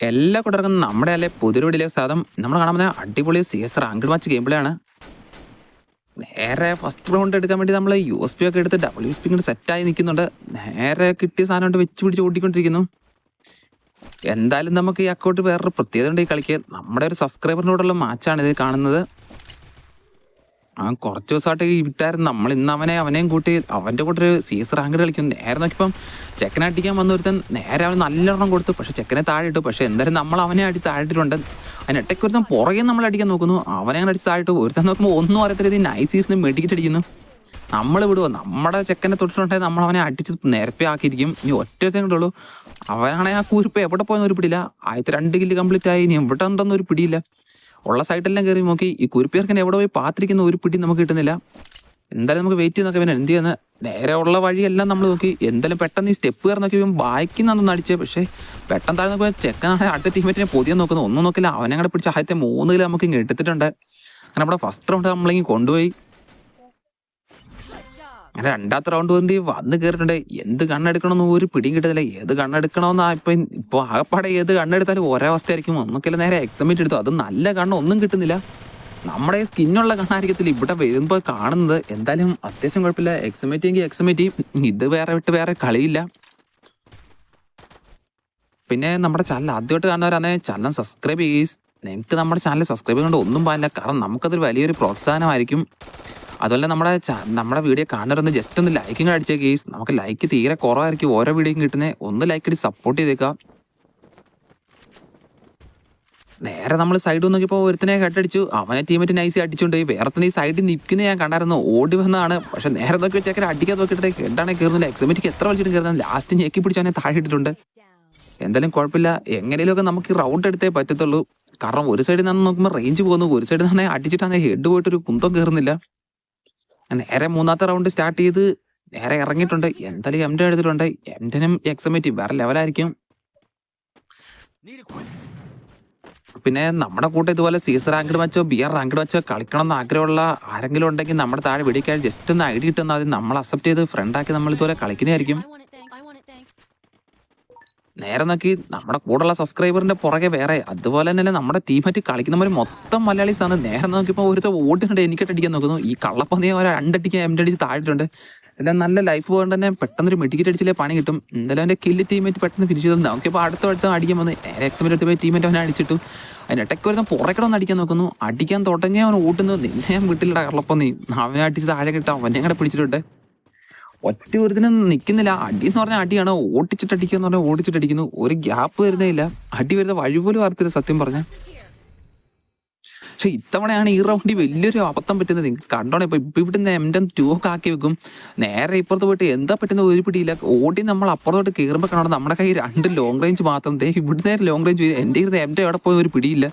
എല്ലാ കൂട്ടർക്കും നമ്മുടെ അല്ലെ പുതിയൊരുടിയിലേക്ക് സാധനം നമ്മൾ കാണാൻ അടിപൊളി C S ranked match game play ആണ്. നേരെ ഫസ്റ്റ് റൗണ്ട് എടുക്കാൻ വേണ്ടി നമ്മൾ യു എസ് പി ഒക്കെ എടുത്ത് ഡബ്ല്യു എസ് പി ഇങ്ങനെ സെറ്റായി നിൽക്കുന്നുണ്ട്. നേരെ കിട്ടിയ സാധനം വെച്ച് പിടിച്ച് ഓടിക്കൊണ്ടിരിക്കുന്നു. എന്തായാലും നമുക്ക് ഈ അക്കൗണ്ട് വേറൊരു പ്രത്യേകത ഉണ്ട് ഈ കളിക്ക്. നമ്മുടെ ഒരു സബ്സ്ക്രൈബറിനോടുള്ള മാച്ചാണ് ഇത് കാണുന്നത്. ആ കുറച്ച് ദിവസമായിട്ട് വിട്ടായിരുന്നു നമ്മൾ ഇന്ന് അവനെ അവനെയും കൂട്ടി അവന്റെ കൂടെ ഒരു സീസ് റാങ്ക് കളിക്കും നേരെ നോക്കിയപ്പം ചെക്കനെ അടിക്കാൻ വന്ന ഒരുത്തൻ നേരെ അവൻ നല്ലെണ്ണം കൊടുത്തു. പക്ഷേ ചെക്കനെ താഴെ ഇട്ടു പക്ഷേ എന്തായാലും നമ്മൾ അവനെ അടി താഴിട്ടിട്ടുണ്ട് അതിന് ഇടയ്ക്ക് ഒരുത്തൻ പുറകെ നമ്മൾ അടിക്കാൻ നോക്കുന്നു. അവനെ അങ്ങനെ അടിച്ച് താഴെ ഇട്ടു ഒരുത്തൻ നോക്കുമ്പോൾ ഒന്നും അറിയാത്ത രീതി നൈസ് നൈസീസിന് മെഡിക്കറ്റ് അടിക്കുന്നു. നമ്മൾ വിടുവോ? നമ്മുടെ ചെക്കനെ തൊട്ടിട്ടുണ്ടെങ്കിൽ നമ്മൾ അവനെ അടിച്ച് നേരപ്പേ ആക്കിയിരിക്കും ഇനി ഒറ്റ കിട്ടുള്ളൂ. അവനാണെങ്കിൽ ആ കൂരിപ്പ് എവിടെ പോയെന്ന് ഒരു പിടിയില്ല. ആദ്യത്തെ രണ്ട് കില്ല് കംപ്ലീറ്റ് ആയി. ഇനി എവിടെ ഉണ്ടെന്ന് ഒരു പിടിയില്ല. ഉള്ള സൈറ്റെല്ലാം കയറി നോക്കി. ഈ കുരിപ്പേർക്കിനെ എവിടെ പോയി പാത്തിരിക്കുന്ന ഒരു പിടി നമുക്ക് കിട്ടുന്നില്ല. എന്തായാലും നമുക്ക് വെയിറ്റ് ചെയ്ത് പിന്നെ എന്ത് ചെയ്യുന്നത് നേരെ ഉള്ള വഴിയെല്ലാം നമ്മൾ നോക്കി. എന്തായാലും പെട്ടെന്ന് ഈ സ്റ്റെപ്പ് കയറി നോക്കി. ബാക്കിൽ നിന്നൊന്ന് അടിച്ചേ. പക്ഷേ പെട്ടെന്ന് താഴെ നോക്കിയാൽ ചെക്കനാണ് അടുത്ത ടീമേറ്റിനെ പുതിയ നോക്കുന്നത്. ഒന്നും നോക്കില്ല. അവനെ കൂടെ പിടിച്ച് ആദ്യത്തെ മൂന്നിൽ നമുക്ക് ഇങ്ങ് എടുത്തിട്ടുണ്ട്. അങ്ങനെ നമ്മുടെ ഫസ്റ്റ് റൗണ്ട് നമ്മളിങ്ങനെ കൊണ്ടുപോയി. അങ്ങനെ രണ്ടാമത്തെ റൗണ്ട് വന്തി വന്ന് കയറിയിട്ടുണ്ട് എന്ത് കണ്ണെടുക്കണമെന്ന് ഒരു പിടിയും കിട്ടുന്നില്ല. ഏത് കണ്ണെടുക്കണമെന്നാ ഇപ്പൊ ഇപ്പൊ ആകപ്പാടെ ഏത് കണ്ണെടുത്താലും ഒരേ അവസ്ഥയായിരിക്കും. ഒന്നൊക്കെ നേരെ എക്സമിറ്റ് എടുത്തു. അത് നല്ല കണ്ണ് ഒന്നും കിട്ടുന്നില്ല. നമ്മുടെ ഈ സ്കിന്നുള്ള കണ്ണായിരിക്കത്തില്ല ഇവിടെ വരുമ്പോൾ കാണുന്നത്. എന്തായാലും അത്യാവശ്യം കുഴപ്പമില്ല. എക്സമേറ്റ് എങ്കിൽ എക്സമേറ്റ് ഇത് വേറെ വിട്ട് വേറെ കളിയില്ല. പിന്നെ നമ്മുടെ ചാനൽ ആദ്യമായിട്ട് കാണുന്നവരാണെ ചാനൽ സബ്സ്ക്രൈബ് ചെയ്യും. നിങ്ങൾക്ക് നമ്മുടെ ചാനൽ സബ്സ്ക്രൈബ് ചെയ്യേണ്ട ഒന്നും പാടില്ല. കാരണം നമുക്കതൊരു വലിയൊരു പ്രോത്സാഹനമായിരിക്കും. അതുപോലെ നമ്മുടെ നമ്മുടെ വീഡിയോ കാണുന്നവരൊന്ന് ജസ്റ്റ് ഒന്ന് ലൈക്കും അടിച്ച കേസ് നമുക്ക് ലൈക്ക് തീരെ കുറവായിരിക്കും. ഓരോ വീഡിയോയും കിട്ടുന്നത് ഒന്ന് ലൈക്ക് അടി സപ്പോർട്ട് ചെയ്തേക്കാം. നേരെ നമ്മൾ സൈഡ് നോക്കിയപ്പോൾ ഒരുത്തനെ ഹെഡടിച്ചു അവനെ ടീമേറ്റ് നൈസി അടിച്ചുകൊണ്ട് പോയി. വേറെ ഈ സൈഡിൽ നിൽക്കുന്ന ഞാൻ കണ്ടായിരുന്നു. ഓടി വന്നതാണ്. പക്ഷെ നേരെ നോക്കി വെച്ചേക്കര അടിക്കാൻ നോക്കിയിട്ട് കെട്ടാണെ കയറുന്നില്ല എക്സമിറ്റിക്ക് എത്ര വലിച്ചിട്ട് കയറുന്നത്? ലാസ്റ്റ് ഞെക്കി പിടിച്ച് അവനെ താഴെ ഇട്ടിട്ടുണ്ട്. എന്തായാലും കുഴപ്പമില്ല. എങ്ങനെയൊക്കെ നമുക്ക് റൗണ്ട് എടുത്തേ പറ്റത്തുള്ളൂ. കാരണം ഒരു സൈഡിൽ നിന്ന് നോക്കുമ്പോൾ റേഞ്ച് പോകുന്നു. ഒരു സൈഡിൽ നിന്ന് അടിച്ചിട്ടാണ് ഹെഡ് പോയിട്ടൊരു കുന്തം കയറുന്നില്ല. നേരെ മൂന്നാമത്തെ റൗണ്ട് സ്റ്റാർട്ട് ചെയ്ത് നേരെ ഇറങ്ങിയിട്ടുണ്ട്. എന്തായാലും എംഡൻ എടുത്തിട്ടുണ്ട് എംഡനും എക്സമേറ്റീവ് വേറെ ലെവലായിരിക്കും പിന്നെ നമ്മുടെ കൂട്ടം ഇതുപോലെ സീസർ റാങ്ക്ഡ് വെച്ചോ ബിയർ റാങ്ക്ഡ് വെച്ചോ കളിക്കണം എന്ന് ആഗ്രഹമുള്ള ആരെങ്കിലും ഉണ്ടെങ്കിൽ നമ്മുടെ താഴെ വെടിക്കാൻ ജസ്റ്റ് ഒന്ന് ഐ ഡി കിട്ടുന്ന നമ്മൾ അക്സെപ്റ്റ് ചെയ്ത് ഫ്രണ്ടാക്കി നമ്മൾ ഇതുപോലെ കളിക്കുന്നതായിരിക്കും. നേരെ നോക്കി നമ്മുടെ കൂടെയുള്ള സബ്സ്ക്രൈബറിന്റെ പുറകെ വേറെ. അതുപോലെ തന്നെ നമ്മുടെ ടീമായിട്ട് കളിക്കുന്നവർ മൊത്തം മലയാളീസ് ആണ് നേരെ നോക്കിയപ്പോൾ ഒരുത്ത ഓടിനുണ്ട് എനിക്കിട്ട് അടിക്കാൻ നോക്കുന്നു. ഈ കള്ളപ്പന്തിയെ ഒരു രണ്ടടിക്കാൻ എം അടിച്ച് താഴെട്ടുണ്ട് എല്ലാം നല്ല ലൈഫ് പോകേണ്ട തന്നെ പെട്ടെന്ന് ഒരു മെഡിക്കറ്റ് അടിച്ചില്ലേ പണി കിട്ടും. എന്തായാലും എന്റെ കില്ല് ടീമേറ്റ് പെട്ടെന്ന് ഫിനിഷ് ചെയ്തു. നോക്കിയപ്പോൾ അടുത്ത അടുത്ത് അടിക്കാൻ വന്ന് എടുത്ത് പോയി ടീമേറ്റ് അവനെ അടിച്ചിട്ടു. അതിനിടയ്ക്ക് വരുന്ന പുറകിടെ ഒന്ന് അടിക്കാൻ നോക്കുന്നു. അടിക്കാൻ തുടങ്ങി അവൻ ഓട്ടുന്നു നിന്നെ ഞാൻ കള്ളപ്പന്നി. അവനെ അടിച്ച് താഴെ കിട്ടാം. അവനെ കൂടെ പിടിച്ചിട്ടുണ്ട്. ഒറ്റ ഒരുത്തിനും നിൽക്കുന്നില്ല അടി എന്ന് പറഞ്ഞാൽ അടിയാണ്. ഓടിച്ചിട്ട് അടിക്കുക എന്ന് പറഞ്ഞാൽ ഓടിച്ചിട്ട് അടിക്കുന്നു. ഒരു ഗ്യാപ്പ് വരുന്നേ ഇല്ല. അടി വരുന്ന വഴി പോലും അറിയത്തില്ല സത്യം പറഞ്ഞ. പക്ഷെ ഇത്തവണയാണ് ഈ റൗണ്ടിൽ വലിയൊരു അബദ്ധം പറ്റുന്നത്. കണ്ടോണെ. ഇപ്പൊ ഇപ്പൊ ഇവിടുന്ന് എന്റെ ടൂ ഒക്കെ ആക്കി വെക്കും. നേരെ ഇപ്പുറത്ത് പോയിട്ട് എന്താ പറ്റുന്ന ഒരു പിടിയില്ല. ഓടി നമ്മൾ അപ്പുറത്തോട്ട് കയറുമ്പോൾ കാണണം നമ്മുടെ കയ്യിൽ രണ്ട് ലോങ് റേഞ്ച് മാത്രം. ദേ ഇവിടുന്ന് ലോങ് റേഞ്ച് എന്റെ ഇരുന്ന് എന്റെ എവിടെ പോയി ഒരു പിടിയില്ല.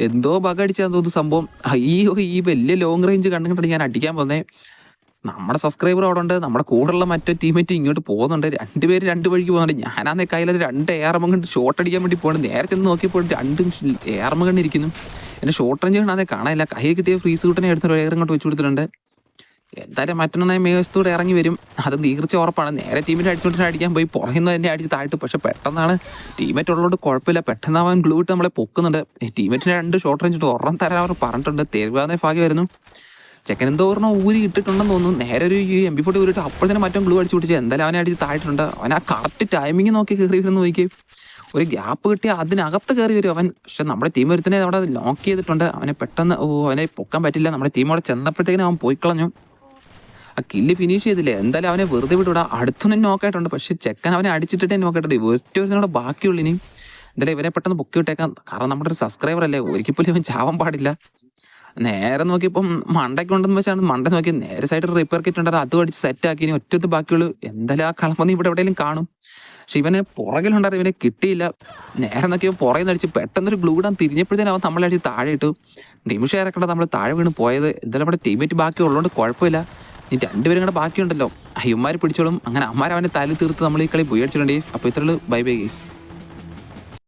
എന്തോ ബഗ അടിച്ചാന്ന് തോന്നുന്നു സംഭവം. അയ്യോ ഈ വലിയ ലോങ് റേഞ്ച് കണ്ടുകൊണ്ടാണ് ഞാൻ അടിക്കാൻ പോന്നേ നമ്മുടെ സബ്സ്ക്രൈബർ അവിടെ ഉണ്ട്. നമ്മുടെ കൂടെയുള്ള മറ്റേ ടീമേറ്റ് ഇങ്ങോട്ട് പോകുന്നുണ്ട്. രണ്ടുപേര് രണ്ട് വഴിക്ക് പോകുന്നുണ്ട്. ഞാനാന്നേ കയ്യിലത് രണ്ട് ഏറമ കണ്ട് ഷോട്ട് അടിക്കാൻ വേണ്ടി പോകുന്നുണ്ട് നേരെ ചെന്ന് നോക്കിയപ്പോൾ രണ്ടും ഏറമ കണ്ടിരിക്കുന്നു എന്നെ ഷോർട്ട് റേഞ്ച് കാണാതെ കാണാനില്ല. കൈ കിട്ടിയ ഫ്രീസ് കൂട്ടനെ എടുത്തിട്ട് ഏറെ ഇങ്ങോട്ട് വെച്ച് കൊടുത്തിട്ടുണ്ട്. എന്തായാലും മറ്റൊന്നായി മേവശത്തൂടെ ഇറങ്ങി വരും. അത് തീർച്ച ഉറപ്പാണ്. നേരെ ടീമിന്റെ അടിച്ചുകൊണ്ടിട്ട് അടിക്കാൻ പോയി. പുറകിന്ന് തന്നെ അടിച്ച് താഴ്ത്തു. പക്ഷെ പെട്ടെന്നാണ് ടീമേറ്റ് ഉള്ളതുകൊണ്ട് കുഴപ്പമില്ല. പെട്ടെന്ന് അവൻ ഗ്ലൂ ഇട്ട് നമ്മളെ പൊക്കുന്നുണ്ട്. ടീമേറ്റിന് രണ്ട് ഷോർട്ട് റേഞ്ച് ഉറം തരാൻ അവർ പറഞ്ഞിട്ടുണ്ട്. തെരുവാതെ ഭാഗ്യമായിരുന്നു. ചെക്കൻ എന്തോ ഓർമ്മ ഊരി ഇട്ടിട്ടുണ്ടെന്ന് തോന്നുന്നു. നേരെ ഒരു ഈ എം ബി ഫോർട്ടി ഊരിട്ട് അപ്പോൾ തന്നെ മറ്റോ ഗ്ലൂ അടിച്ച് പിടിച്ച് എന്തായാലും അവനെ അടിച്ച് താഴ്ത്തിട്ടുണ്ട് അവൻ ആ കറക്റ്റ് ടൈമിങ് നോക്കി കയറി വരുന്ന നോക്കി ഒരു ഗ്യാപ്പ് കിട്ടി അതിനകത്ത് കയറി വരും അവൻ. പക്ഷെ നമ്മുടെ ടീം ഒരുത്തിനെ അവിടെ ലോക്ക് ചെയ്തിട്ടുണ്ട്. അവനെ പെട്ടെന്ന് ഓ അവനെ പൊക്കാൻ പറ്റില്ല. നമ്മുടെ ടീം അവിടെ ചെന്നപ്പോഴത്തേക്കിനും അവൻ പോയി കളഞ്ഞു. ആ കില്ല് ഫിനിഷ് ചെയ്തില്ലേ? എന്തായാലും അവനെ വെറുതെ വിട്ടുവിടാ അടുത്തൊന്നും നോക്കായിട്ടുണ്ട് പക്ഷെ ചെക്കൻ അവനെ അടിച്ചിട്ടേ നോക്കായിട്ടുണ്ട് ഒറ്റ ഒരുത്തിനോട് ബാക്കിയുള്ളൂ ഇനിയും. എന്തായാലും ഇവരെ പെട്ടെന്ന് പൊക്കി വിട്ടേക്കാം. കാരണം നമ്മുടെ ഒരു സബ്സ്ക്രൈബർ അല്ലേ? ഒരിക്കൽ പോലും ഇവൻ ചാവാൻ പാടില്ല. നേരെ നോക്കിയപ്പം മണ്ടയ്ക്ക് ഉണ്ടെന്ന് വെച്ചാണ് മണ്ട നോക്കി നേരെ സൈഡ് റിപ്പയർ കിറ്റ് ഉണ്ടായിരുന്നു അത് അടിച്ച് സെറ്റ് ആക്കി. ഇനി ഒറ്റത്ത് ബാക്കിയുള്ളൂ. എന്തെല്ലാം ആ കളമൊന്നും ഇവിടെ എവിടെയെങ്കിലും കാണും. പക്ഷെ ഇവനെ പുറകിലുണ്ടായിരുന്നു. ഇവനെ കിട്ടിയില്ല. നേരെ നോക്കിയപ്പോൾ പുറകിൽ അടിച്ച് പെട്ടെന്നൊരു ഗ്ലൂ ഇടാൻ തിരിഞ്ഞപ്പോഴത്തേനും അവൻ നമ്മളെ അടിച്ച് താഴെ ഇട്ടു. നിമിഷം ഇറക്കണ്ട നമ്മൾ താഴെ വീണ് പോയത്. എന്തായാലും നമ്മുടെ ടീമേറ്റ് ബാക്കി ഉള്ളതുകൊണ്ട് കുഴപ്പമില്ല. ഇനി രണ്ടുപേരും കൂടെ ബാക്കിയുണ്ടല്ലോ. അയ്യന്മാർ പിടിച്ചോളും. അങ്ങനെ അമ്മാർ അവനെ തല തീർത്ത് നമ്മൾ ഈ കളി പോയി അടിച്ചിട്ടുണ്ട് അപ്പോൾ ഇത്രയുള്ളൂ ബൈ ബൈ ഗേസ്